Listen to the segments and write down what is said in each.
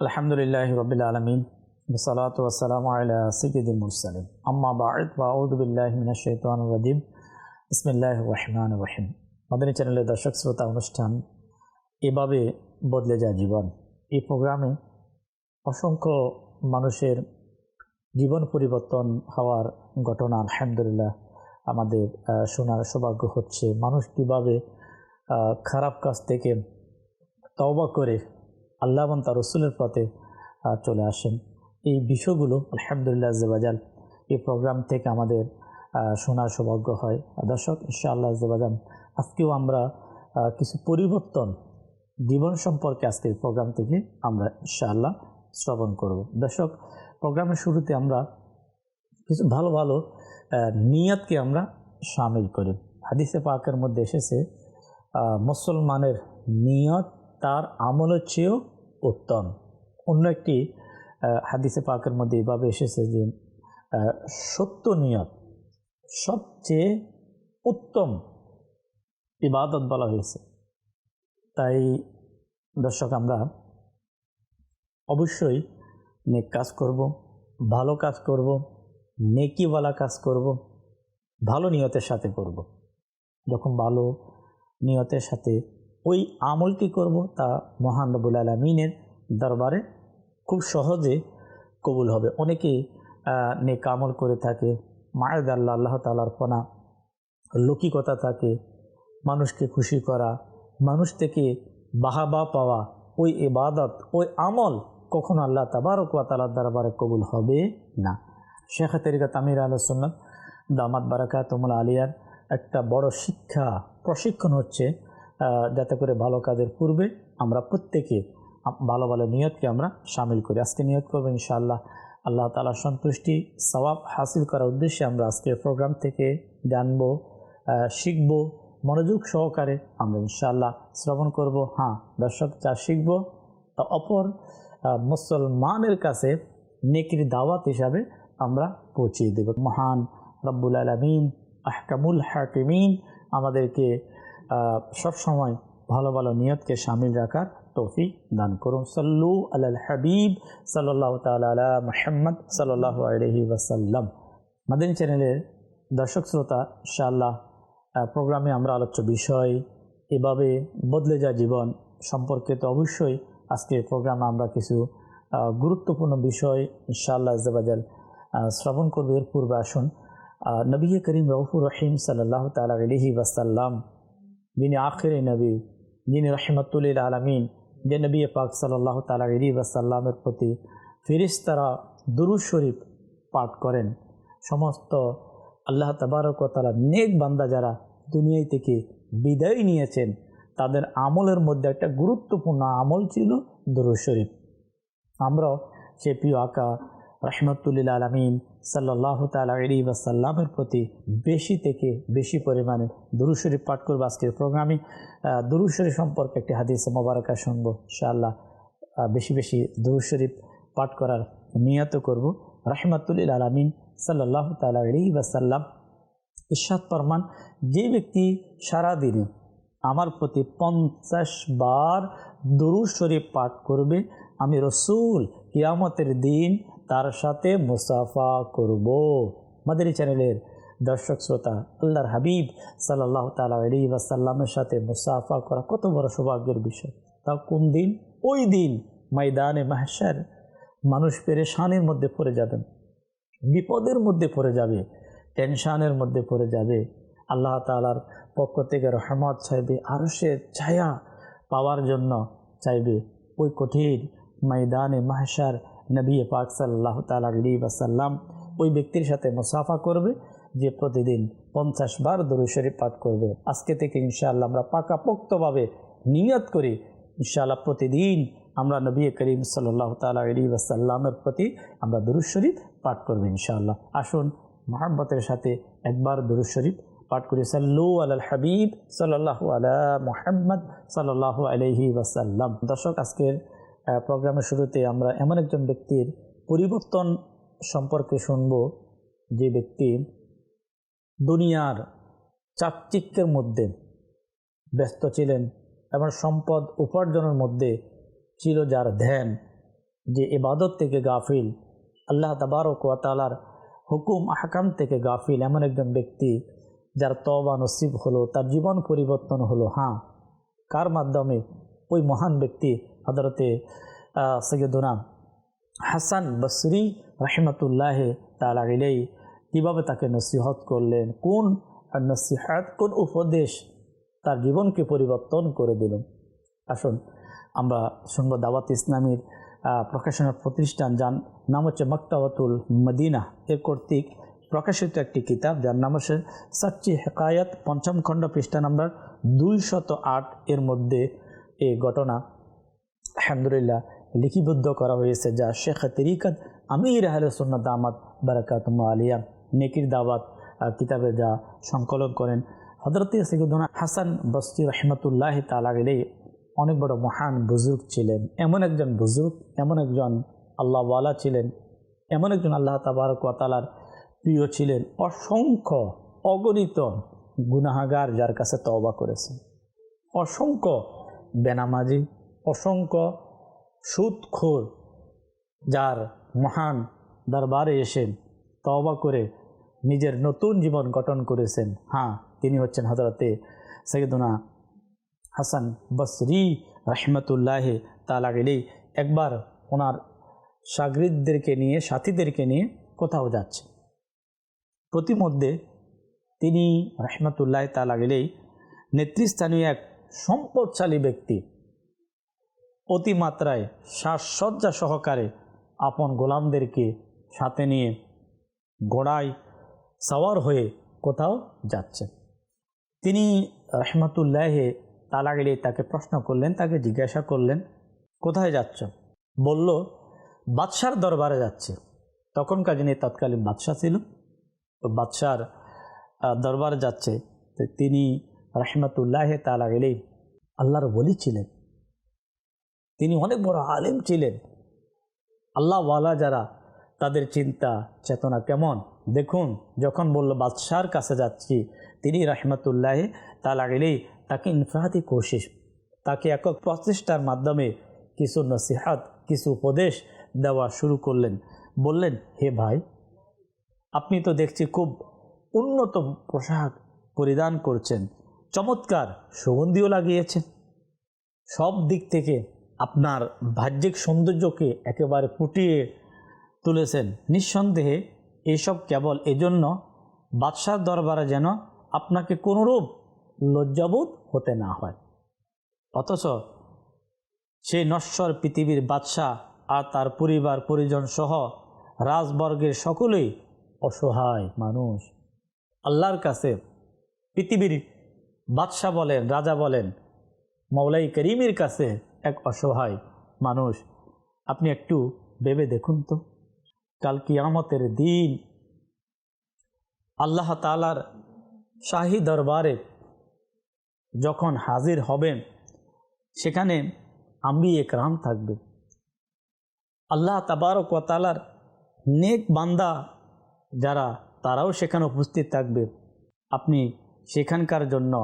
আলহামদুলিল্লাহ রবিল আলমিন সালাত ওয়াসালাম আলা সিদ্দিল মুরসালিম আম্মা বাঈদ রাজিম ইসমিল্লাহ রহমান রহিম মাদানী চ্যানেলের দর্শক, শ্রোতা, অনুষ্ঠান এভাবে বদলে যায় জীবন। এই প্রোগ্রামে অসংখ্য মানুষের জীবন পরিবর্তন হওয়ার ঘটনা, আলহামদুলিল্লাহ, আমাদের শোনার সৌভাগ্য হচ্ছে। মানুষ কীভাবে খারাপ কাজ থেকে তওবা করে আল্লাহ এবং তার রসুলের পথে চলে আসেন। এই বিষয়গুলো, আলহামদুলিল্লাহ জেবাজাল এই প্রোগ্রাম থেকে আমাদের শোনার সৌভাগ্য হয়। দর্শক, ইনশাআল্লাহ জেবাজান আজকেও আমরা কিছু পরিবর্তন জীবন সম্পর্কে আজকের প্রোগ্রাম থেকে আমরা ইনশাআল্লাহ শ্রবণ করব। দর্শক, প্রোগ্রামের শুরুতে আমরা কিছু ভালো ভালো নিয়তকে আমরা সামিল করি। হাদিসে পাকের মধ্যে এসেছে মুসলমানের নিয়ত তার আমলের চেয়েও উত্তম। অন্য একটি হাদিসে পাকের মধ্যে এভাবে এসেছে যে সত্য নিয়ত সবচেয়ে উত্তম ইবাদত বলা হয়েছে। তাই দর্শক আমরা অবশ্যই নেক কাজ করব, ভালো কাজ করব, নেকিওয়ালা কাজ করব, ভালো নিয়তের সাথে করব। যখন ভালো নিয়তের সাথে ওই আমলটি করব তা মহান রবুল আলমিনের দরবারে খুব সহজে কবুল হবে। অনেকেই নেক আমল করে থাকে, মায়ের আল্লাহ আল্লাহ তালার পনা লৌকিকতা থাকে, মানুষকে খুশি করা, মানুষ থেকে বাহাবা পাওয়া, ওই ইবাদত, ওই আমল কখনো আল্লাহ তাবারক ওয়া তালার দরবারে কবুল হবে না। শেখ তরিকা তামির আল সুন্নত, দামাত বারাকা তোমলা আলিয়ার একটা বড় শিক্ষা, প্রশিক্ষণ হচ্ছে যাতে করে ভালো কাজের পূর্বে আমরা প্রত্যেকে ভালো ভালো নিয়তকে আমরা সামিল করি। আজকে নিয়ত করব ইনশাআল্লাহ। আল্লাহ তালার সন্তুষ্টি, সওয়াব হাসিল করার উদ্দেশ্যে আমরা আজকের প্রোগ্রাম থেকে জানব শিখব, মনোযোগ সহকারে আমরা ইনশাআল্লাহ শ্রবণ করব। হ্যাঁ দর্শক, যা শিখব তা অপর মুসলমানের কাছে নেকির দাওয়াত হিসাবে আমরা পৌঁছিয়ে দেব। মহান রব্বুল আলমিন, আহকামুল হাকিমিন, আমাদেরকে সবসময় ভালো ভালো নিয়তকে সামিল রাখার তৌফিক দান করুন। সাল্লু আল হাবিব সাল্লাহ তালা আলা মাহমদ সাল্লাহ আলহি ওয়াসাল্লাম। মাদিনী চ্যানেলের দর্শক শ্রোতা, ইনশাআল্লাহ প্রোগ্রামে আমরা আলোচ্য বিষয় এভাবে বদলে যা জীবন সম্পর্কে তো অবশ্যই আজকে প্রোগ্রামে আমরা কিছু গুরুত্বপূর্ণ বিষয় ইনশাআল্লাহ জবাজাল শ্রবণ করবে। এর পূর্বে আসুন নবী করিম রউফুর রহিম সাল্লাহ তালা আলহি ওয়াসাল্লাম যিনি আখের নবী যিনি রহমতুল্লিল আলমিন, যে নবী পাক সাল্লাহ তালা আলী ওয়াসাল্লামের প্রতি ফিরিস্তারা দুরুজ শরীফ পাঠ করেন। সমস্ত আল্লাহ তাবারক তালা নেক বান্দা যারা দুনিয়ায় থেকে বিদায় নিয়েছেন, তাদের আমলের মধ্যে একটা গুরুত্বপূর্ণ আমল ছিল দুরুজ শরীফ। আমরাও সে প্রিয় আকা রহমতুল্লিল আলমিন সাল্লাহ তালা আলী ওয়াসাল্লামের প্রতি বেশি থেকে বেশি পরিমাণে দুরুদ শরীফ পাঠ করব আজকের প্রোগ্রামে। আহ, দুরুদ শরীফ সম্পর্কে একটি হাদিস মোবারকা শুনব ইনশাআল্লাহ বেশি বেশি দুরুদ শরীফ পাঠ করার নিয়ত করব। রহমতুল্লিল আলমিন সাল্লাহ তালা আলী ওয়াসাল্লাম ইশাদ ফরমান যে ব্যক্তি সারাদিনে আমার প্রতি পঞ্চাশ বার দরুদ শরীফ পাঠ করবে আমি রসুল কিয়ামতের দিন তার সাথে মুসাফা করব। মাদারি চ্যানেলের দর্শক শ্রোতা, আল্লাহর হাবিব সাল্লাহ তালা আলী ওয়াসাল্লামের সাথে মুসাফা করা কত বড় সৌভাগ্যের বিষয়। তা কোন দিন? ওই দিন ময়দানে মাহসার মানুষ পেরেশানির মধ্যে পড়ে যাবেন। বিপদের মধ্যে পড়ে যাবে, টেনশানের মধ্যে পড়ে যাবে। আল্লাহ তালার পক্ষ থেকে রহমত চাইবে আরও সে ছায়া পাওয়ার জন্য চাইবে। ওই কঠিন ময়দানে মাহসার নবী পাক সাল্লাহ তালা আলী ওয়াসাল্লাম ওই ব্যক্তির সাথে মুসাফা করবে যে প্রতিদিন পঞ্চাশ বার শরীফ পাঠ করবে। আজকে থেকে ইনশাআল্লাহ আমরা পাকাপোক্তভাবে নিয়ত করি, ইনশাআল্লাহ প্রতিদিন আমরা নবী করিম সাল্লাহ তালা আলী ওয়াসাল্লামের প্রতি আমরা শরীফ পাঠ করব ইনশাআল্লাহ। আসুন মহাব্বতের সাথে একবার শরীফ পাঠ করি। সাল্লু আল হাবিব সাল্লাহ আলা মোহাম্মদ সাল্লাহ আলহি ওয়াসাল্লাম। দর্শক, আজকের প্রোগ্রামের শুরুতে আমরা এমন একজন ব্যক্তির পরিবর্তন সম্পর্কে শুনব যে ব্যক্তি দুনিয়ার চাকচিক্যের মধ্যে ব্যস্ত ছিলেন এবং সম্পদ উপার্জনের মধ্যে ছিল যার ধ্যান যে এবাদত থেকে গাফিল, আল্লাহ তাবারক ওয়াতালার হুকুম, আহকাম থেকে গাফিল এমন একজন ব্যক্তি যার তবা নসিব হলো, তার জীবন পরিবর্তন হলো। হ্যাঁ কার মাধ্যমে ওই মহান ব্যক্তি হজরতে সৈয়দুনা হাসান বসরি রহমতুল্লাহ তালাই কীভাবে তাকে নসিহত করলেন? কোন নসিহাত, কোন উপদেশ তার জীবনকে পরিবর্তন করে দিলেন? আসুন, আমরা শুনব দাওয়াত ইসলামীর প্রকাশনার প্রতিষ্ঠান যার নাম হচ্ছে মক্তাওয়াতুল মদিনা। এর কর্তৃক প্রকাশিত একটি কিতাব যার নাম হচ্ছে সাচ্চি হেকায়ত, পঞ্চম খণ্ড পৃষ্ঠা নাম্বার দুইশত আট। এর মধ্যে এই ঘটনা আলহামদুলিল্লাহ লিখিবদ্ধ করা হয়েছে, যা শেখ তরিকত আমির আহলে সুন্নত আহমদ বারাকাত আলিয়া নেকির দাওয়াত কিতাবে যা সংকলন করেন। হজরত সৈয়দুনা হাসান বস্তি রহমতুল্লাহ তালা গেলেই অনেক বড় মহান বুজুর্গ ছিলেন। এমন একজন বুজুর্গ, এমন একজন আল্লাহওয়ালা ছিলেন, এমন একজন আল্লাহ তাবারক ওয়াতালার প্রিয় ছিলেন, অসংখ্য অগণিত গুনাহাগার যার কাছে তওবা করেছেন। অসংখ্য বেনামাজি অসংখ্য সুদখোর যার মহান দরবারে এসে তওবা করে নিজের নতুন জীবন গঠন করেছেন। হ্যাঁ তিনি হচ্ছেন হজরতে সৈয়দুনা হাসান বসরি রহমতুল্লাহ তালা গেলেই একবার ওনার সাগরিদদেরকে নিয়ে, সাথীদেরকে নিয়ে কোথাও যাচ্ছে। প্রতিমধ্যে তিনি রহমতুল্লাহ তালা গেলেই নেতৃস্থানীয় এক সম্পদশালী ব্যক্তি অতিমাত্রায় শ্বাসসজ্জা সহকারে আপন গোলামদেরকে সাথে নিয়ে গোড়ায় সাওয়ার হয়ে কোথাও যাচ্ছেন। তিনি রহমতুল্লাহে তালা গেলে তাকে প্রশ্ন করলেন, তাকে জিজ্ঞাসা করলেন, কোথায় যাচ্ছ? বলল, বাদশার দরবারে যাচ্ছে। তখনকার যিনি তৎকালীন বাদশাহ ছিল। তো বাদশার দরবারে যাচ্ছে। তিনি রহমতুল্লাহে তালা গেলেই আল্লাহর বলি ছিলেন। তিনি অনেক বড় আলেম ছিলেন। আল্লাহওয়ালা যারা, তাদের চিন্তা, চেতনা কেমন? দেখুন, যখন বলল, বাদশার কাছে যাচ্ছি। তিনি রহমতুল্লাহ তালা গেলেই তাকে ইনফরাহাতি কোশিস তাকে একক প্রচেষ্টার মাধ্যমে কিছু নসিহাত, কিছু উপদেশ দেওয়া শুরু করলেন। বললেন, হে ভাই, আপনি তো দেখছি খুব উন্নত পোশাক পরিধান করছেন। চমৎকার সুগন্ধিও লাগিয়েছেন। সব দিক থেকে আপনার বাহ্যিক সৌন্দর্যকে একেবারে ফুটিয়ে তুলেছেন। নিঃসন্দেহে এইসব কেবল এজন্য বাদশার দরবারে যেন আপনাকে কোনোরূপ লজ্জাবোধ হতে না হয়। অথচ সেই নশ্বর পৃথিবীর বাদশাহ আর তার পরিবার, পরিজন সহ রাজবর্গের সকলেই অসহায় মানুষ। আল্লাহর কাছে পৃথিবীর বাদশাহ বলেন, রাজা বলেন, মৌলাই করিমের কাছে এক অসহায় মানুষ। আপনি একটু ভেবে দেখুন তো। কাল কিয়ামতের দিন আল্লাহ তালার শাহী দরবারে যখন হাজির হবেন, সেখানে আমি একরাম থাকবে। আল্লাহ তাবারক তালার নেক বান্দা যারা, তারাও সেখানে উপস্থিত থাকবে। আপনি সেখানকার জন্য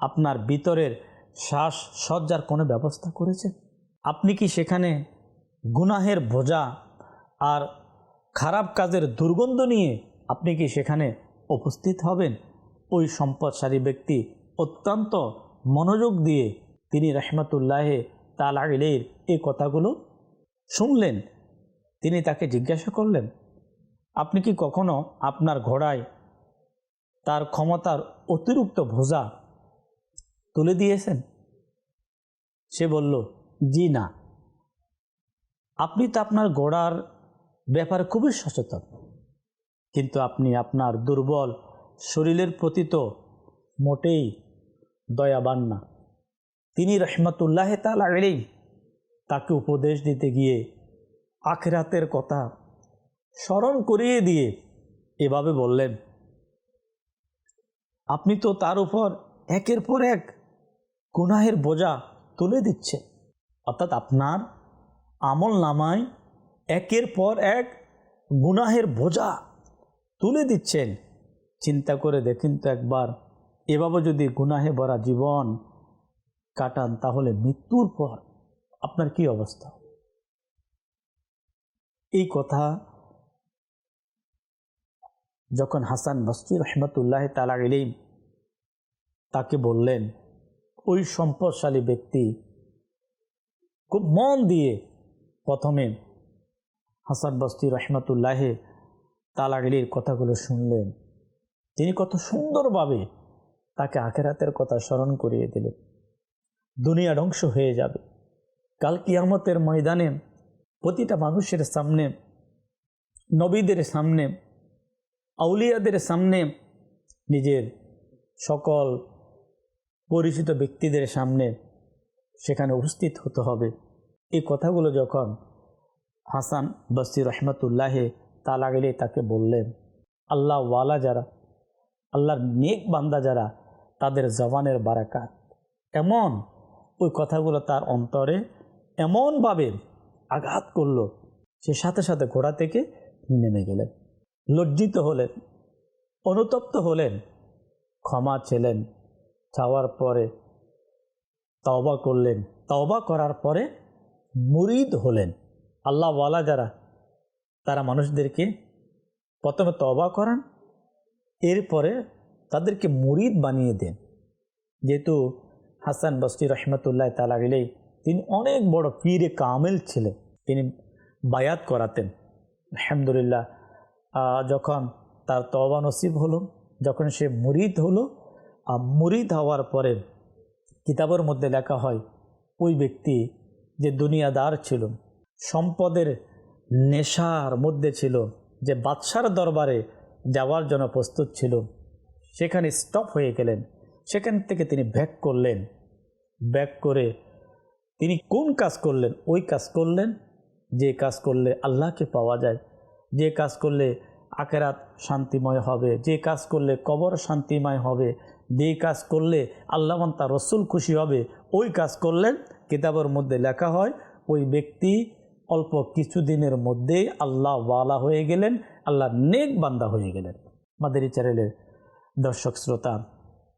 আপনার ভিতরের শ্বাস সজ্জার কোনো ব্যবস্থা করেছেন আপনি কি সেখানে গুনাহের বোঝা আর খারাপ কাজের দুর্গন্ধ নিয়ে আপনি কি সেখানে উপস্থিত হবেন? ওই সম্পদশালী ব্যক্তি অত্যন্ত মনোযোগ দিয়ে তিনি রহমতুল্লাহে তালাগিলের এই কথাগুলো শুনলেন। তিনি তাকে জিজ্ঞাসা করলেন, আপনি কি কখনো আপনার ঘোড়ায় তার ক্ষমতার অতিরিক্ত ভোজা তুলে দিয়েছেন? সে বলল, জি না। আপনি তো আপনার ঘোড়ার ব্যাপারে খুবই সচেতন। কিন্তু আপনি আপনার দুর্বল শরীরের প্রতি তো মোটেই দয়াবান না। তিনি রহমতুল্লাহ তালেই তাকে উপদেশ দিতে গিয়ে আখরাতের কথা স্মরণ করিয়ে দিয়ে এভাবে বললেন, আপনি তো তার উপর একের পর এক গুনাহের বোঝা তুলে দিচ্ছে। অর্থাৎ আপনার আমল নামায় একের পর এক গুনাহের বোঝা তুলে দিচ্ছেন। চিন্তা করে দেখেন তো একবার। এভাবে যদি গুনাহে ভরা জীবন কাটান, তাহলে মৃত্যুর পর আপনার কি অবস্থা? এই কথা যখন হাসান বস্তি রহমতুল্লাহ তালা গেলেই তাকে বললেন ওই সম্পদশালী ব্যক্তি খুব মন দিয়ে প্রথমে হাসান বস্তি রহমতুল্লাহে তালাগিলির কথাগুলো শুনলেন। তিনি কত সুন্দরভাবে তাকে আখেরাতের কথা স্মরণ করিয়ে দিলেন। দুনিয়া ধ্বংস হয়ে যাবে। কাল কিয়ামতের ময়দানে প্রতিটা মানুষের সামনে, নবীদের সামনে, আউলিয়াদের সামনে নিজের সকল পরিচিত ব্যক্তিদের সামনে সেখানে উপস্থিত হতে হবে। এই কথাগুলো যখন হাসান বস্তি রহমতুল্লাহে তা লাগলে তাকে বললেন, আল্লাহ ওয়ালা যারা, আল্লাহর নেক বান্দা যারা, তাদের জবানের বারাকাত। এমন ওই কথাগুলো তার অন্তরে এমনভাবে আঘাত করল, সে সাথে সাথে ঘোড়া থেকে নেমে গেলেন, লজ্জিত হলেন, অনুতপ্ত হলেন, ক্ষমা ছেলেন চাওয়ার পরে তওবা করলেন। তওবা করার পরে মুরিদ হলেন। আল্লাহওয়ালা যারা, তারা মানুষদেরকে প্রথমে তওবা করান, এরপরে তাদেরকে মুরিদ বানিয়ে দেন। যেহেতু হাসান বস্তি রহমতুল্লাহ তালা গেলেই তিনি অনেক বড় পীরে কামেল ছিলেন। তিনি বায়াত করাতেন। আলহামদুলিল্লাহ যখন তার তওবা নসিব হলো, যখন সে মুরিদ হলো মুরিদ হওয়ার পরে কিতাবের মধ্যে লেখা হয়, ওই ব্যক্তি যে দুনিয়াদার ছিল, সম্পদের নেশার মধ্যে ছিল, যে বাদশার দরবারে যাওয়ার জন্য প্রস্তুত ছিল, সেখানে স্টপ হয়ে গেলেন, সেখান থেকে তিনি ব্যাক করলেন। ব্যাক করে তিনি কোন কাজ করলেন? ওই কাজ করলেন যে কাজ করলে আল্লাহকে পাওয়া যায়, যে কাজ করলে আকেরাত শান্তিময় হবে, যে কাজ করলে কবর শান্তিময় হবে যে কাজ করলে আল্লাহ তার রসুল খুশি হবে, ওই কাজ করলেন। কিতাবের মধ্যে লেখা হয়, ওই ব্যক্তি অল্প কিছুদিনের মধ্যেই আল্লাহ ওয়ালা হয়ে গেলেন, আল্লাহ নেক বান্দা হয়ে গেলেন। মাদের চ্যানেলের দর্শক শ্রোতা,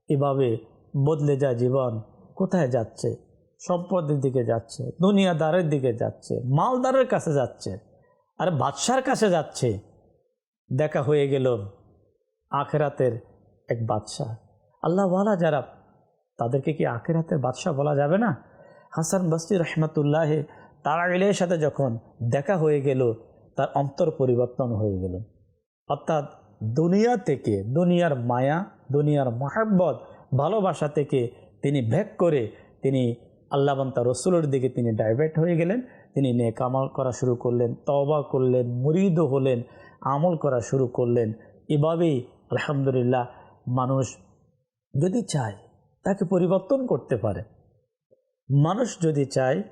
এভাবে বদলে যায় জীবন, কোথায় যাচ্ছে? সম্পদের দিকে যাচ্ছে, দুনিয়াদারের দিকে যাচ্ছে, মালদারের কাছে যাচ্ছে, আর বাদশার কাছে যাচ্ছে। দেখা হয়ে গেল আখেরাতের এক বাদশাহ। আল্লাহওয়ালা যারা, তাদেরকে কি আখের আখেরাতের বাদশাহ বলা যাবে না? হাসান বস্তি রহমতুল্লাহ তারাগিলের সাথে যখন দেখা হয়ে গেল, তার অন্তর পরিবর্তন হয়ে গেল। অর্থাৎ দুনিয়া থেকে, দুনিয়ার মায়া, দুনিয়ার মহাব্বত, ভালোবাসা থেকে তিনি ভ্যাক করে তিনি আল্লাহবন্তা রসুলের দিকে তিনি ডাইভার্ট হয়ে গেলেন, তিনি নেক আমল করা শুরু করলেন, তওবা করলেন, মুরিদ হলেন, আমল করা শুরু করলেন। এভাবেই আলহামদুলিল্লাহ মানুষ যদি চায়, তাকে পরিবর্তন করতে পারে। মানুষ যদি চায়,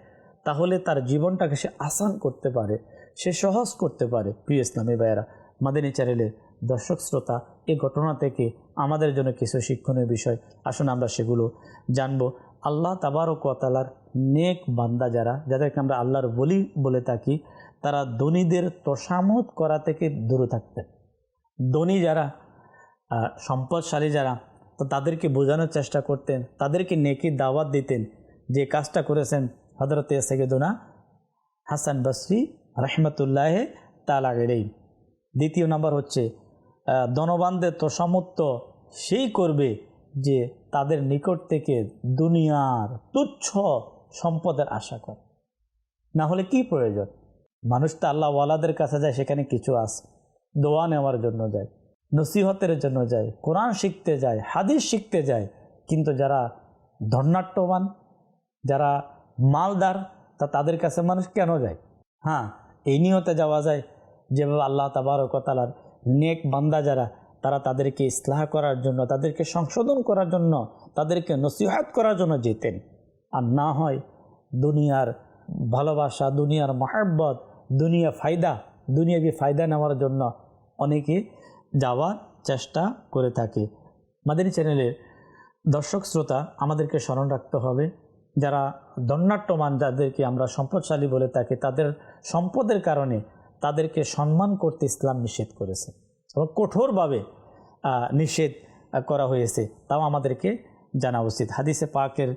তাহলে তার জীবনটাকে সে আসান করতে পারে, সে সহজ করতে পারে। প্রিয় ইসলামী ভাইয়েরা, মাদিনী চ্যানেলের দর্শক শ্রোতা এই ঘটনা থেকে আমাদের জন্য কিছু শিক্ষণীয় বিষয়। আসুন আমরা সেগুলো জানব। আল্লাহ তাবারকালার নেক বান্দা যারা, যাদেরকে আমরা আল্লাহর বলি বলে থাকি, তারা ধনীদের তোষামত করা থেকে দূরে থাকতেন। ধনী যারা সম্পদশালী যারা তাদেরকে বোঝানোর চেষ্টা করতেন, তাদেরকে নেকি দাওয়াত দিতেন যে কাজটা করেছেন হজরত সৈয়দনা হাসান বসরি রহমতুল্লাহ তালাগেরেই দ্বিতীয় নম্বর হচ্ছে ধনবানদের তোষামত্ব সেই করবে যে তাদের নিকট থেকে দুনিয়ার তুচ্ছ সম্পদের আশা করে। না হলে কি প্রয়োজন? মানুষ তো আল্লাহ ওয়ালাদের কাছে যায়, সেখানে কিছু আছে। দোয়া নেওয়ার জন্য যায়। নসিহতের জন্য যায়, কোরআন শিখতে যায়, হাদিস শিখতে যায়, কিন্তু যারা ধর্নাট্যবান যারা মালদার, তা তাদের কাছে মানুষ কেন যায়? হ্যাঁ এই নিয়তে যাওয়া যায় যেভাবে আল্লাহ তাবারকতালার নেক বান্দা যারা, তারা তাদেরকে ইসলাহ করার জন্য, তাদেরকে সংশোধন করার জন্য, তাদেরকে নসিহাত করার জন্য যেতেন। আর না হয় দুনিয়ার ভালোবাসা, দুনিয়ার মহাব্বত, দুনিয়া ফায়দা, দুনিয়াবি ফায়দা নেওয়ার জন্য অনেকে যাওয়ার চেষ্টা করে থাকে। মাদানী চ্যানেলের দর্শক শ্রোতা, আমাদেরকে স্মরণ রাখতে হবে, যারা দণ্ডাট্যমান, যাদেরকে আমরা সম্পদশালী বলে থাকি, তাদের সম্পদের কারণে তাদেরকে সম্মান করতে ইসলাম নিষেধ করেছে। এবং কঠোরভাবে নিষেধ করা হয়েছে, তাও আমাদেরকে জানা উচিত। হাদিসে পাকের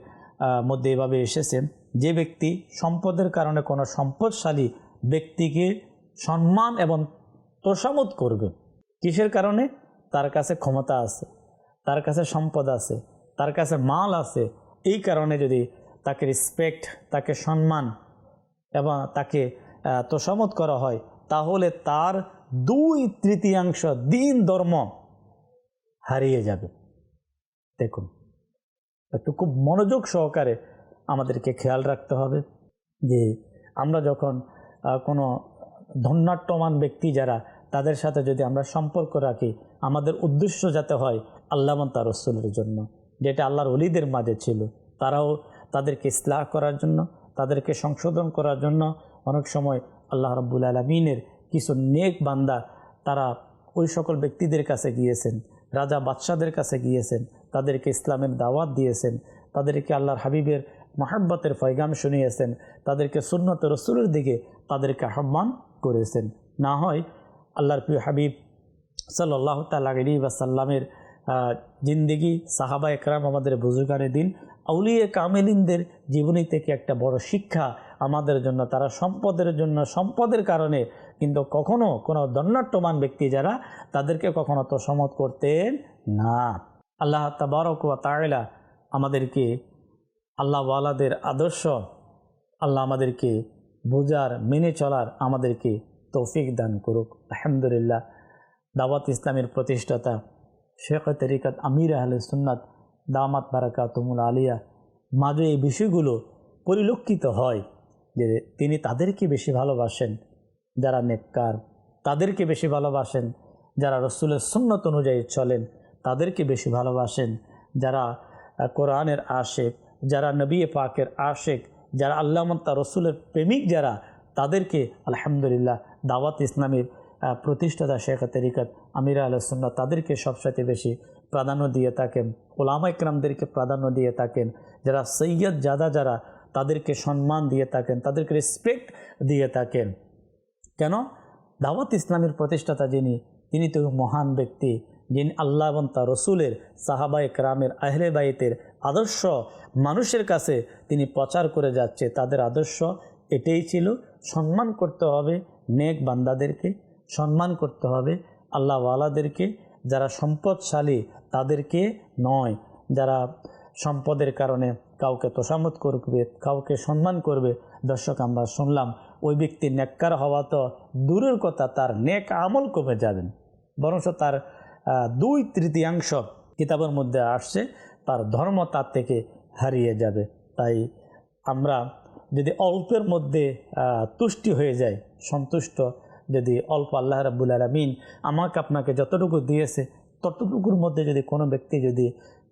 মধ্যে এভাবে এসেছে, যে ব্যক্তি সম্পদের কারণে কোনো সম্পদশালী ব্যক্তিকে সম্মান এবং তোষামত করবে কিসের কারণে? তার কাছে ক্ষমতা আছে, তার কাছে সম্পদ আছে, তার কাছে মাল আছে। এই কারণে যদি তাকে রেসপেক্ট তাকে সম্মান এবং তাকে তোষামত করা হয়, তাহলে তার দুই তৃতীয়াংশ দিন ধর্ম হারিয়ে যাবে। দেখুন, একটু খুব মনোযোগ সহকারে আমাদেরকে খেয়াল রাখতে হবে যে আমরা যখন কোনো ধন্যাট্যমান ব্যক্তি যারা তাদের সাথে যদি আমরা সম্পর্ক রাখি, আমাদের উদ্দেশ্য যাতে হয় আল্লাহ তার রসুলের জন্য, যেটা আল্লাহর অলিদের মাঝে ছিল। তারাও তাদেরকে ইসলাহ করার জন্য, তাদেরকে সংশোধন করার জন্য অনেক সময় আল্লাহ রব্বুল আলমিনের কিছু নেক বান্দা তারা ওই সকল ব্যক্তিদের কাছে গিয়েছেন, রাজা বাদশাদের কাছে গিয়েছেন, তাদেরকে ইসলামের দাওয়াত দিয়েছেন, তাদেরকে আল্লাহর হাবিবের মাহাব্বতের ফয়গাম শুনিয়েছেন, তাদেরকে সুন্নত রসুলের দিকে তাদেরকে আহ্বান করেছেন। না হয় আল্লাহর প্রিয় হাবিব সাল্লাহ তালি ওয়াসাল্লামের জিন্দিগি, সাহাবা একরাম আমাদের বুজুগানের দিন, আউলিয়ে কামেলিনদের জীবনী থেকে একটা বড় শিক্ষা আমাদের জন্য, তারা সম্পদের জন্য, সম্পদের কারণে কিন্তু কখনো কোনো দণ্ডাট্যমান ব্যক্তি যারা তাদেরকে কখনো তো সমত করতেন না। আল্লাহ তাবারক ওয়া তাআলা আমাদেরকে আল্লাহওয়ালাদের আদর্শ, আল্লাহ আমাদেরকে বোঝার মেনে চলার আমাদেরকে তৌফিক দান করুক। আলহামদুলিল্লাহ, দাওয়াত ইসলামের প্রতিষ্ঠাতা শেখ তরিকাত আমির আহলে সুন্নাত দামাত বারাকা তুমুল আলিয়া মাঝে এই বিষয়গুলো পরিলক্ষিত হয় যে তিনি তাদেরকে বেশি ভালোবাসেন, যারা নেককার, তাদেরকে বেশি ভালোবাসেন, যারা রসুলের সুন্নত অনুযায়ী চলেন, তাদেরকে বেশি ভালোবাসেন, যারা কোরআনের আশেক, যারা নবী পাকের আশেক, যারা আল্লাহ তা রসুলের প্রেমিক যারা, তাদেরকে আলহামদুলিল্লাহ দাওয়াত ইসলামের প্রতিষ্ঠাতা শেখ তরিকত আমিরা আলসুল্লাহ তাদেরকে সবসাথে বেশি প্রাধান্য দিয়ে থাকেন, ওলামা ইকরামদেরকে প্রাধান্য দিয়ে থাকেন, যারা সৈয়দ জাদা যারা তাদেরকে সম্মান দিয়ে থাকেন, তাদেরকে রেসপেক্ট দিয়ে থাকেন। কেন? দাওয়াত ইসলামের প্রতিষ্ঠাতা যিনি, তিনি তো মহান ব্যক্তি, যিনি আল্লাহ এবং তার রসুলের সাহাবা একরামের আহলে বাইতের আদর্শ মানুষের কাছে তিনি প্রচার করে যাচ্ছে, তাদের আদর্শ এটাই ছিল, সম্মান করতে হবে নেক বান্দাদেরকে সম্মান করতে হবে। আল্লাহওয়ালাদেরকে যারা সম্পদশালী তাদেরকে নয়। যারা সম্পদের কারণে কাউকে তোষামত করবে, কাউকে সম্মান করবে, দর্শক, আমরা শুনলাম ওই ব্যক্তি নেককার হওয়া তো দূরের কথা, তার নেক আমল কমে যাবেন? বরঞ্চ তার দুই তৃতীয়াংশ কিতাবের মধ্যে আসছে, তার ধর্ম তার থেকে হারিয়ে যাবে। তাই আমরা যদি অল্পের মধ্যে তুষ্টি হয়ে যায় সন্তুষ্ট যদি অল্প আল্লাহ রাবুল আলমিন আমাকে আপনাকে যতটুকু দিয়েছে, ততটুকুর মধ্যে যদি কোনো ব্যক্তি যদি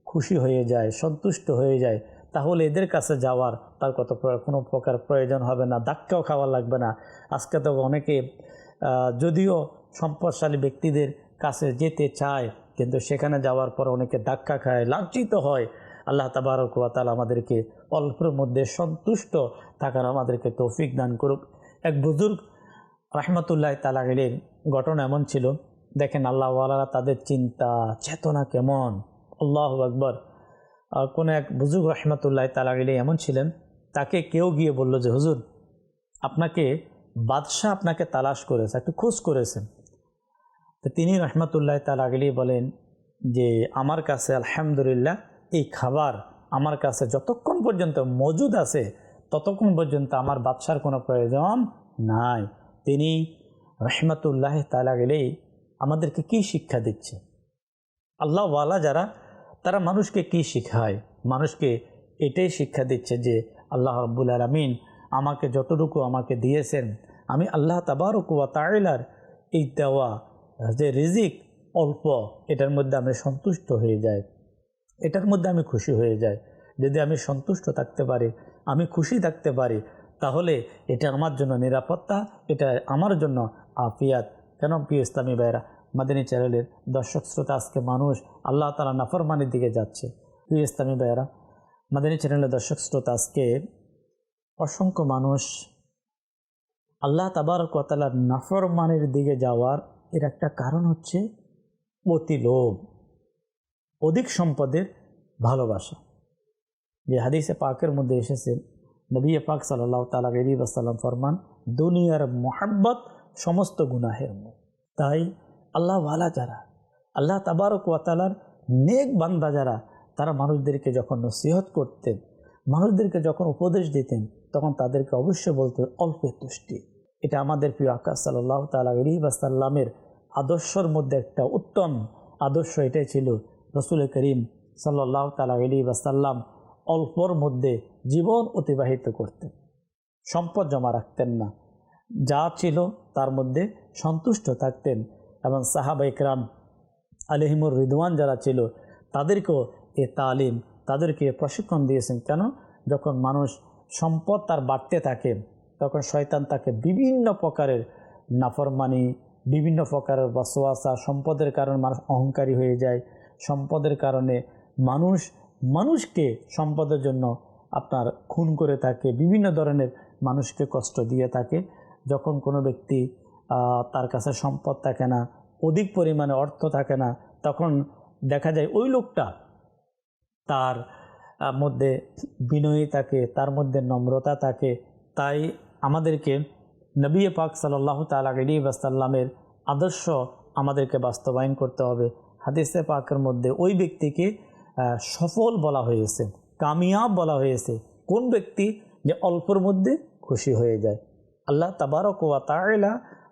খুশি হয়ে যায়, সন্তুষ্ট হয়ে যায়, তাহলে এদের কাছে যাওয়ার তার কত কোনো প্রকার প্রয়োজন হবে না, ধাক্কাও খাওয়া লাগবে না। আজকে তো অনেকে যদিও সম্পদশালী ব্যক্তিদের কাছে যেতে চায়, কিন্তু সেখানে যাওয়ার পর অনেকে ধাক্কা খায়, লাঞ্ছিত হয়। আল্লাহ তাবারক ওয়া তাআলা আমাদেরকে অল্পের মধ্যে সন্তুষ্ট থাকার আমাদেরকে তৌফিক দান করুক। এক বুজুর্গ রাহমাতুল্লাহ তালা গেলের ঘটনা এমন ছিল, দেখেন আল্লাহওয়ালারা তাদের চিন্তা, চেতনা কেমন? আল্লাহ আকবর। কোনো এক বুজুগ রহমতুল্লাহ তালা গেলে এমন ছিলেন, তাকে কেউ গিয়ে বলল যে, হুজুর, আপনাকে বাদশাহ আপনাকে তালাশ করেছে, একটু খোঁজ করেছেন। তো তিনি রহমতুল্লাহ তালা গেলে বলেন যে, আমার কাছে আলহামদুলিল্লাহ এই খাবার আমার কাছে যতক্ষণ পর্যন্ত মজুদ আছে, ততক্ষণ পর্যন্ত আমার বাদশার কোনো প্রয়োজন নাই। তিনি রহমতুল্লাহ তালা গেলেই আমাদেরকে কি শিক্ষা দিচ্ছে? আল্লাহওয়ালা যারা, তারা মানুষকে কি শিখায়? মানুষকে এটাই শিক্ষা দিচ্ছে যে, আল্লাহ রব্বুল আলমিন আমাকে যতটুকু আমাকে দিয়েছেন, আমি আল্লাহ তাবারক ওয়া তাইলার এই দেওয়া, যে রিজিক অল্প, এটার মধ্যে আমি সন্তুষ্ট হয়ে যাই। এটার মধ্যে আমি খুশি হয়ে যাই। যদি আমি সন্তুষ্ট থাকতে পারি, আমি খুশি থাকতে পারি তাহলে এটা আমার জন্য নিরাপত্তা, এটা আমার জন্য আফিয়াত। কেন প্রিয় ইসলামী ভাইরা মাদিনী চ্যানেলের দর্শক শ্রোতা, আজকে মানুষ আল্লাহ তালা নাফরমানির দিকে যাচ্ছে। প্রিয় ইসলামী ভাইরা মাদিনী চ্যানেলের দর্শক শ্রোতা, আজকে অসংখ্য মানুষ আল্লাহ তাবারকতালার নাফরমানির দিকে যাওয়ার এর একটা কারণ হচ্ছে অতি লোভ, অধিক সম্পদের ভালোবাসা। যে হাদিসে পাকের মধ্যে এসেছে নবী পাক সাল্লাহ তালা গরিব আসাল্লাম ফরমান, দুনিয়ার মোহাব্বত সমস্ত গুনাহের মূল। তাই আল্লাহ ওয়ালা যারা, আল্লাহ তাবারক ওয়াতালার নেক বান্দা যারা, তারা মানুষদেরকে যখন নসিহত করতেন, মানুষদেরকে যখন উপদেশ দিতেন, তখন তাদেরকে অবশ্যই বলতেন অল্পে তুষ্টি। এটা আমাদের প্রিয় আকাশ সাল্লাহ তালা বাসাল্লামের আদর্শর মধ্যে একটা উত্তম আদর্শ এটাই ছিল রসুল করিম সাল্লাহ তালা আলী বাসাল্লাম অল্পর মধ্যে জীবন অতিবাহিত করতেন। সম্পদ জমা রাখতেন না। যা ছিল তার মধ্যে সন্তুষ্ট থাকতেন এবং সাহাবা ইকরাম আলহিমুর রিদওয়ান যারা ছিল, তাদেরকেও এ তালিম, তাদেরকে প্রশিক্ষণ দিয়েছেন। কেন? যখন মানুষ সম্পদ তার বাড়তে থাকে, তখন শয়তান তাকে বিভিন্ন প্রকারের নাফরমানি, বিভিন্ন প্রকারের বসবাসা সম্পদের কারণে মানুষ অহংকারী হয়ে যায়, সম্পদের কারণে মানুষ মানুষকে সম্পদের জন্য আপনার খুন করে থাকে, বিভিন্ন ধরনের মানুষকে কষ্ট দিয়ে থাকে। যখন কোনো ব্যক্তি তার কাছে সম্পদ থাকে না, অধিক পরিমাণে অর্থ থাকে না, তখন দেখা যায় ওই লোকটা তার মধ্যে বিনয়ী থাকে, তার মধ্যে নম্রতা থাকে। তাই আমাদেরকে নবী পাক সাল্লাহ তাল বাসাল্লামের আদর্শ আমাদেরকে বাস্তবায়ন করতে হবে। হাদিসে পাকের মধ্যে ওই ব্যক্তিকে সফল বলা হয়েছে, কামিয়াব বলা হয়েছে, কোন ব্যক্তি যে অল্পর মধ্যে খুশি হয়ে যায়। আল্লাহ তাবারক ওয়া তাইলা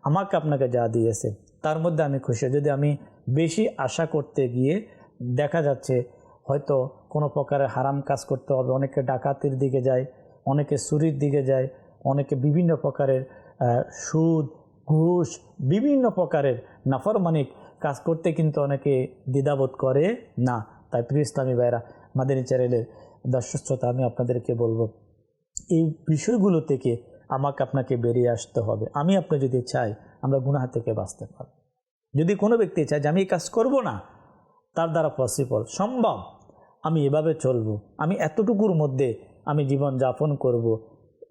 আমাকে আপনাকে যা দিয়েছে, তার মধ্যে আমি খুশি। যদি আমি বেশি আশা করতে গিয়ে দেখা যাচ্ছে হয়তো কোনো প্রকারের হারাম কাজ করতে হবে, অনেকে ডাকাতির দিকে যায়, অনেকে চুরির দিকে যায়, অনেকে বিভিন্ন প্রকারের সুদ, ঘুষ, বিভিন্ন প্রকারের নাফরমানিক কাজ করতে কিন্তু অনেকে দ্বিধাবোধ করে না। তাই প্রিয় ইসলামী ভাইরা মাদানী চ্যানেলের দর্শকতা আমি আপনাদেরকে বলব, এই বিষয়গুলো থেকে আমাকে আপনাকে বেরিয়ে আসতে হবে। আমি আপনি যদি চাই, আমরা গুনাহ থেকে বাঁচতে পারব। যদি কোনো ব্যক্তি চায় যে আমি এই কাজ করব না, তার দ্বারা পসিবল সম্ভব, আমি এভাবে চলবো। আমি এতটুকুর মধ্যে আমি জীবন যাপন করব।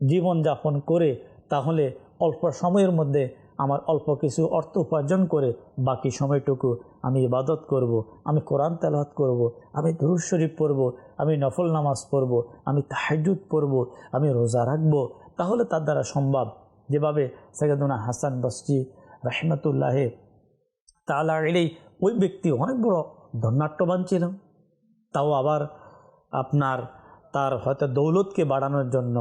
জীবন যাপন করে তাহলে অল্প সময়ের মধ্যে আমার অল্প কিছু অর্থ উপার্জন করে বাকি সময়টুকু আমি ইবাদত করব। আমি কোরআন তেলাওয়াত করব। আমি দুরুজ শরীফ পড়ব, আমি নফল নামাজ পড়ব, আমি তাহাজুদ পড়ব, আমি রোজা রাখব, তাহলে তার দ্বারা সম্ভব যেভাবে সৈয়দুনা হাসান বসজি রাহমাতুল্লাহে তালা এলেই ওই ব্যক্তি অনেক বড় ধন্যাট্যবান ছিল তাও আবার আপনার তার হয়তো দৌলতকে বাড়ানোর জন্য,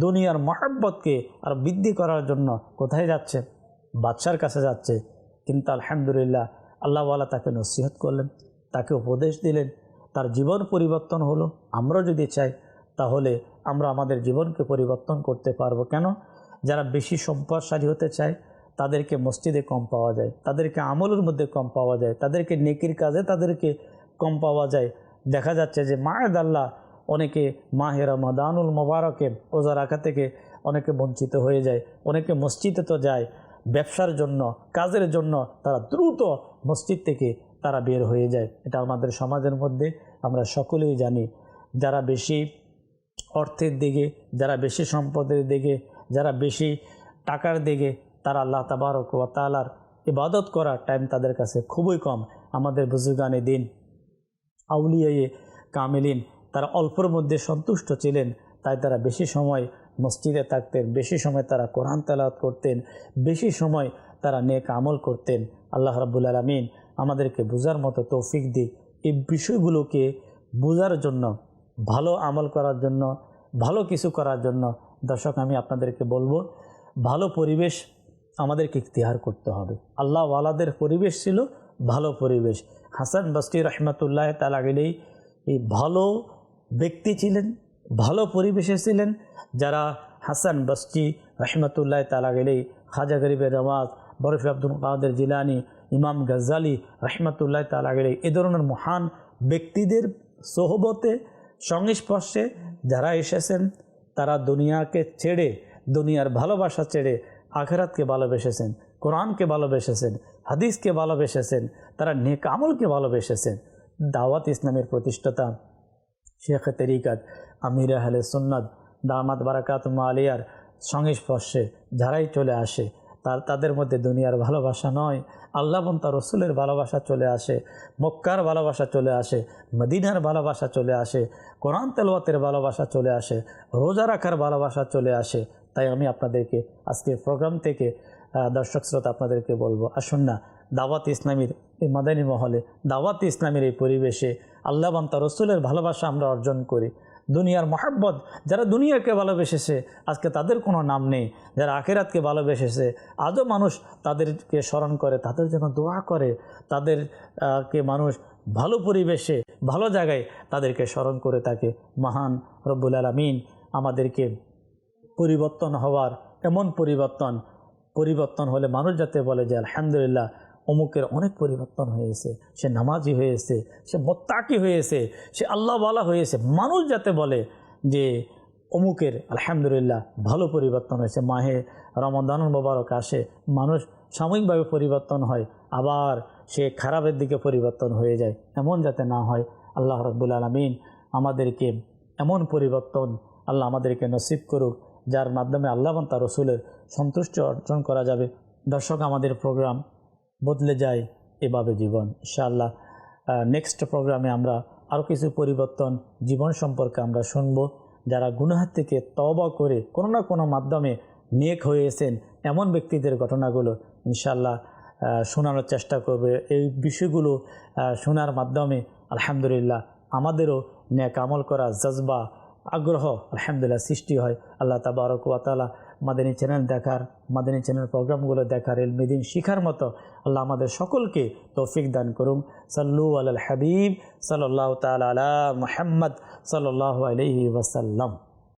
দুনিয়ার মহাব্বতকে আর বৃদ্ধি করার জন্য কোথায় যাচ্ছে বাদশার কাছে যাচ্ছে। কিন্তু আলহামদুলিল্লাহ আল্লাহওয়ালা তাকে নসিহত করলেন, তাকে উপদেশ দিলেন, তার জীবন পরিবর্তন হলো। আমরা যদি চাই, তাহলে আমরা আমাদের জীবনকে পরিবর্তন করতে পারব। কেন? যারা বেশি সম্পদশালী হতে চায়, তাদেরকে মসজিদে কম পাওয়া যায়, তাদেরকে আমলের মধ্যে কম পাওয়া যায়, তাদেরকে নেকির কাজে তাদেরকে কম পাওয়া যায়। দেখা যাচ্ছে যে মায়ের আল্লাহ অনেকে মাহেরা মাদানুল মোবারকে রোজা রাখা থেকে অনেকে বঞ্চিত হয়ে যায়, অনেকে মসজিদে তো যায় ব্যবসার জন্য, কাজের জন্য তারা দ্রুত মসজিদ থেকে তারা বের হয়ে যায়। এটা আমাদের সমাজের মধ্যে আমরা সকলেই জানি। যারা বেশি অর্থের দিকে, যারা বেশি সম্পদের দিকে, যারা বেশি টাকার দিকে, তারা আল্লাহ তাবারক ওয়া তালার ইবাদত করার টাইম তাদের কাছে খুবই কম। আমাদের বুজুগানে দিন, আউলিয়ায়ে কামেলিন, তারা অল্পর মধ্যে সন্তুষ্ট ছিলেন, তাই তারা বেশি সময় মসজিদে থাকতেন, বেশি সময় তারা কোরআন তালাত করতেন, বেশি সময় তারা নেক আমল করতেন। আল্লাহ রাবুল আলমিন আমাদেরকে বোঝার মতো তৌফিক দিক। এই বিষয়গুলোকে বোঝার জন্য, ভালো আমল করার জন্য, ভালো কিছু করার জন্য দর্শক, আমি আপনাদেরকে বলব, ভালো পরিবেশ আমাদেরকে ইতিহার করতে হবে। আল্লাহ ওয়ালাদের পরিবেশ ছিল ভালো পরিবেশ। হাসান বস্তি রহমতুল্লাহ তালা গেলেই এই ভালো ব্যক্তি ছিলেন ভালো পরিবেশে ছিলেন, যারা হাসান বস্তি রহমতুল্লাহ তালা গেলেই খাজা গরিবের রমাজ বরফ আব্দুল কাদের জিলানি, ইমাম গজ্জালি রহমতুল্লাহ তালা গেলে এ ধরনের মহান ব্যক্তিদের সোহবতে, সংস্পর্শে যারা এসেছেন, তারা দুনিয়াকে ছেড়ে, দুনিয়ার ভালোবাসা ছেড়ে আখেরাতকে ভালোবেসেছেন, কোরআনকে ভালোবেসেছেন, হাদিসকে ভালোবেসেছেন, তারা নেক আমলকে ভালোবেসেছেন। দাওয়াত ইসলামের প্রতিষ্ঠাতা শেখ তরিকাত। আমির আহলে সুন্নত, দামাত বারাকাত আলিয়ার সংস্পর্শে যারাই চলে আসে, তার তাদের মধ্যে দুনিয়ার ভালোবাসা নয়। আল্লাহ বোন তার রসুলের ভালোবাসা চলে আসে, মক্কার ভালোবাসা চলে আসে, মদিনার ভালোবাসা চলে আসে, কোরআন তেলওয়াতের ভালোবাসা চলে আসে, রোজা রাখার ভালোবাসা চলে আসে। তাই আমি আপনাদেরকে আজকে প্রোগ্রাম থেকে দর্শক শ্রোতা আপনাদেরকে বলব, আসুন না, দাওয়াত ইসলামীর এই মাদানী মহলে, দাওয়াত ইসলামীর এই পরিবেশে আল্লাহ বান্তা রসুলের ভালোবাসা আমরা অর্জন করি। দুনিয়ার মহাব্বত, যারা দুনিয়াকে ভালোবেসেছে, আজকে তাদের কোনো নাম নেই। যারা আখেরাতকে ভালোবেসেছে, আজও মানুষ তাদেরকে স্মরণ করে, তাদের জন্য দোয়া করে তাদেরকে মানুষ ভালো পরিবেশে, ভালো জায়গায় তাদেরকে স্মরণ করে থাকে। মহান রব্বুল আলমিন আমাদেরকে পরিবর্তন হওয়ার এমন পরিবর্তন পরিবর্তন হলে মানুষ যাতে বলে যে, আলহামদুলিল্লাহ অমুকের অনেক পরিবর্তন হয়েছে সে নামাজি হয়েছে সে মোত্তাকি হয়েছে সে আল্লাহওয়ালা হয়েছে মানুষ যাতে বলে যে অমুকের আলহামদুলিল্লাহ ভালো পরিবর্তন হয়েছে, মাহে রমদান মোবারক আসে, মানুষ সাময়িকভাবে পরিবর্তন হয়, আবার সে খারাপের দিকে পরিবর্তন হয়ে যায়, এমন যাতে না হয়, আল্লাহ রব্বুল আলমিন আমাদেরকে এমন পরিবর্তন আল্লাহ আমাদেরকে নসিব করুক, যার মাধ্যমে আল্লাহ তার রসুলের সন্তুষ্টি অর্জন করা যাবে। দর্শক, আমাদের প্রোগ্রাম বদলে যায় এভাবে জীবন। ইনশাআল্লাহ নেক্সট প্রোগ্রামে আমরা আরও কিছু পরিবর্তন জীবন সম্পর্কে আমরা শুনব। যারা গুনাহার থেকে তওবা করে কোনো না কোনো মাধ্যমে নেক হয়েছেন এমন ব্যক্তিদের ঘটনাগুলো ইনশাল্লাহ শোনানোর চেষ্টা করবে। এই বিষয়গুলো শোনার মাধ্যমে আলহামদুলিল্লাহ আমাদেরও নেক আমল করা জজবা, আগ্রহ আলহামদুলিল্লাহ সৃষ্টি হয়। আল্লাহ তাবারক ওয়াতালা মাদানী চ্যানেল দেখার, মাদানী চ্যানেল প্রোগ্রামগুলো দেখার এলমিদিন শিখার মতো আল্লাহ আমাদের সকলকে তৌফিক দান করুন। সাল্লু আল হাবিব সাল্লাহ তাল আলা মোহাম্মদ সাল্লাহ আলহি ওয়াসাল্লাম।